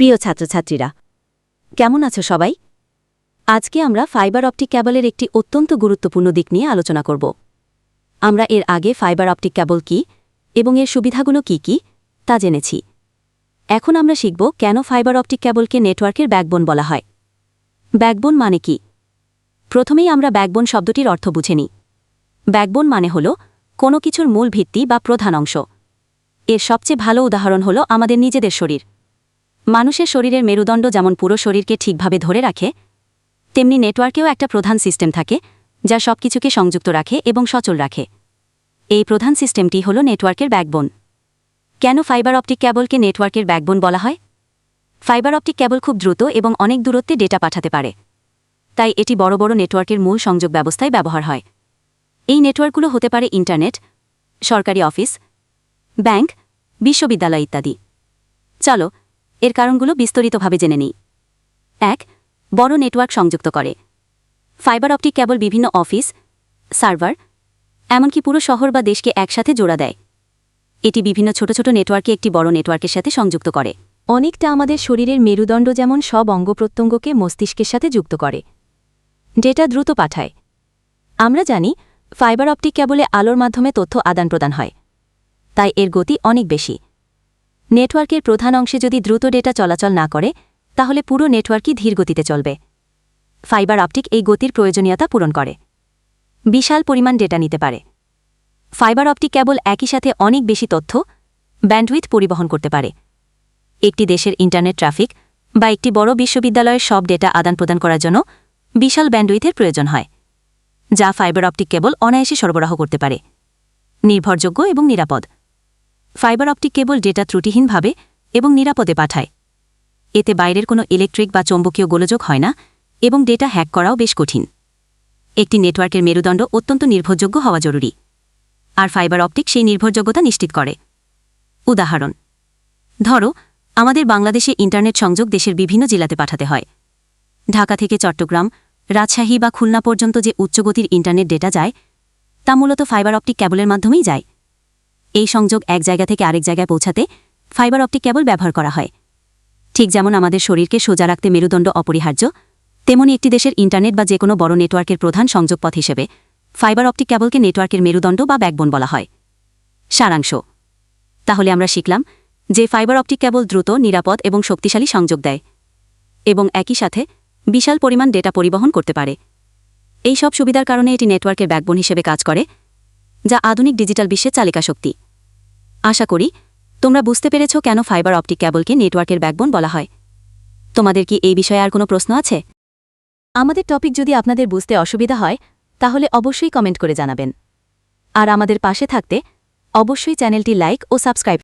প্রিয় ছাত্রছাত্রীরা, কেমন আছো সবাই? আজকে আমরা ফাইবার অপটিক ক্যাবলের একটি অত্যন্ত গুরুত্বপূর্ণ দিক নিয়ে আলোচনা করব। আমরা এর আগে ফাইবার অপটিক ক্যাবল কি এবং এর সুবিধাগুলো কি কি তা জেনেছি। এখন আমরা শিখব কেন ফাইবার অপটিক ক্যাবলকে নেটওয়ার্কের ব্যাকবোন বলা হয়। ব্যাকবোন মানে কি? প্রথমেই আমরা ব্যাকবোন শব্দটির অর্থ বুঝে নিই। ব্যাকবোন মানে হল কোনো কিছুর মূল ভিত্তি বা প্রধান অংশ। এর সবচেয়ে ভালো উদাহরণ হল আমাদের নিজেদের শরীর। মানুষের শরীরের মেরুদণ্ড যেমন পুরো শরীরকে ঠিকভাবে ধরে রাখে, তেমনি নেটওয়ার্কেও একটা প্রধান সিস্টেম থাকে, যা সবকিছুকে সংযুক্ত রাখে এবং সচল রাখে। এই প্রধান সিস্টেমটি হল নেটওয়ার্কের ব্যাকবোন। কেন ফাইবার অপটিক ক্যাবলকে নেটওয়ার্কের ব্যাকবোন বলা হয়? ফাইবার অপটিক ক্যাবল খুব দ্রুত এবং অনেক দূরত্বে ডেটা পাঠাতে পারে। তাই এটি বড় বড় নেটওয়ার্কের মূল সংযোগ ব্যবস্থায় ব্যবহার হয়। এই নেটওয়ার্কগুলো হতে পারে ইন্টারনেট, সরকারি অফিস, ব্যাংক, বিশ্ববিদ্যালয় ইত্যাদি। চলো এর কারণগুলো বিস্তারিতভাবে জেনে নিই। এক, বড় নেটওয়ার্ক সংযুক্ত করে। ফাইবার অপটিক কেবল বিভিন্ন অফিস, সার্ভার, এমনকি পুরো শহর বা দেশকে একসাথে জোড়া দেয়। এটি বিভিন্ন ছোট ছোট নেটওয়ার্কে একটি বড় নেটওয়ার্কের সাথে সংযুক্ত করে। অনেকটা আমাদের শরীরের মেরুদণ্ড যেমন সব অঙ্গপ্রত্যঙ্গকে মস্তিষ্কের সাথে যুক্ত করে। ডেটা দ্রুত পাঠায়। আমরা জানি, ফাইবার অপটিক কেবলে আলোর মাধ্যমে তথ্য আদান প্রদান হয়। তাই এর গতি অনেক বেশি। নেটওয়ার্কের প্রধান অংশে যদি দ্রুত ডেটা চলাচল না করে, তাহলে পুরো নেটওয়ার্কই ধীর গতিতে চলবে। ফাইবার অপটিক এই গতির প্রয়োজনীয়তা পূরণ করে। বিশাল পরিমাণ ডেটা নিতে পারে। ফাইবার অপটিক কেবল একই সাথে অনেক বেশি তথ্য, ব্যান্ডউইথ পরিবহন করতে পারে। একটি দেশের ইন্টারনেট ট্রাফিক বা একটি বড় বিশ্ববিদ্যালয়ের সব ডেটা আদান প্রদান করার জন্য বিশাল ব্যান্ডউইথের প্রয়োজন হয়, যা ফাইবার অপটিক কেবল অনায়াসে সরবরাহ করতে পারে। নির্ভরযোগ্য এবং নিরাপদ। ফাইবার অপটিক কেবল ডেটা ত্রুটিহীনভাবে এবং নিরাপদে পাঠায়। এতে বাইরের কোনো ইলেকট্রিক বা চৌম্বকীয় গোলযোগ হয় না এবং ডেটা হ্যাক করাও বেশ কঠিন। একটি নেটওয়ার্কের মেরুদণ্ড অত্যন্ত নির্ভরযোগ্য হওয়া জরুরি, আর ফাইবার অপটিক সেই নির্ভরযোগ্যতা নিশ্চিত করে। উদাহরণ, ধরো, আমাদের বাংলাদেশে ইন্টারনেট সংযোগ দেশের বিভিন্ন জেলাতে পাঠাতে হয়। ঢাকা থেকে চট্টগ্রাম, রাজশাহী বা খুলনা পর্যন্ত যে উচ্চগতির ইন্টারনেট ডেটা যায়, তা মূলত ফাইবার অপটিক কেবলের মাধ্যমেই যায়। এই সংযোগ এক জায়গা থেকে আরেক জায়গায় পৌঁছাতে ফাইবার অপটিক কেবল ব্যবহার করা হয়। ঠিক যেমন আমাদের শরীরকে সোজা রাখতে মেরুদণ্ড অপরিহার্য, তেমনি একটি দেশের ইন্টারনেট বা যে কোনো বড় নেটওয়ার্কের প্রধান সংযোগপথ হিসেবে ফাইবার অপটিক কেবলকে নেটওয়ার্কের মেরুদণ্ড বা ব্যাকবোন বলা হয়। সারাংশ। তাহলে আমরা শিখলাম যে ফাইবার অপটিক কেবল দ্রুত, নিরাপদ এবং শক্তিশালী সংযোগ দেয় এবং একই সাথে বিশাল পরিমাণ ডেটা পরিবহন করতে পারে। এই সব সুবিধার কারণে এটি নেটওয়ার্কের ব্যাকবোন হিসেবে কাজ করে, যা আধুনিক ডিজিটাল বিশ্বের চালিকা শক্তি আশা করি, তোমরা বুঝতে পেরেছ কেন ফাইবার অপটিক ক্যাবলকে নেটওয়ার্কের ব্যাকবোন বলা হয়। তোমাদের কি এই বিষয়ে আর কোনো প্রশ্ন আছে? আমাদের টপিক যদি আপনাদের বুঝতে অসুবিধা হয়, তাহলে অবশ্যই কমেন্ট করে জানাবেন। আর আমাদের পাশে থাকতে অবশ্যই চ্যানেলটি লাইক ও সাবস্ক্রাইব